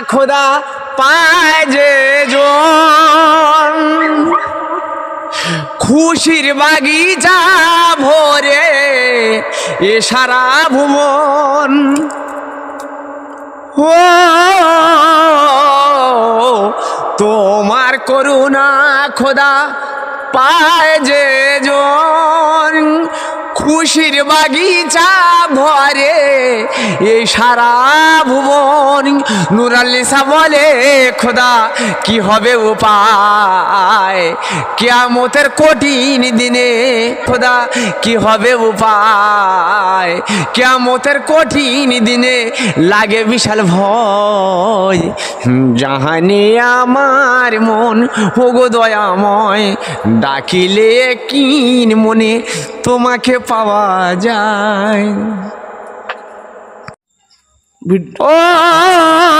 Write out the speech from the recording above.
খোদা পায় যে জন। খুশির বাগিচা ভরে এ সারা ভুবন। ও, তোমার করুণা খোদা পায় যে জন। খুশির বাগিচা ভরে এই সারা ভুবন নুরালিসা বলে, খোদা, কি হবে উপায়? কেয়ামতের কঠিন দিনে, খোদা, কি হবে উপায়? কেয়ামতের কঠিন দিনে লাগে বিশাল ভয়। জাহানে আমার মন হোগো দয়াময়, ডাকিলে কিন মনে তোমাকে পাওয়া যায়। ও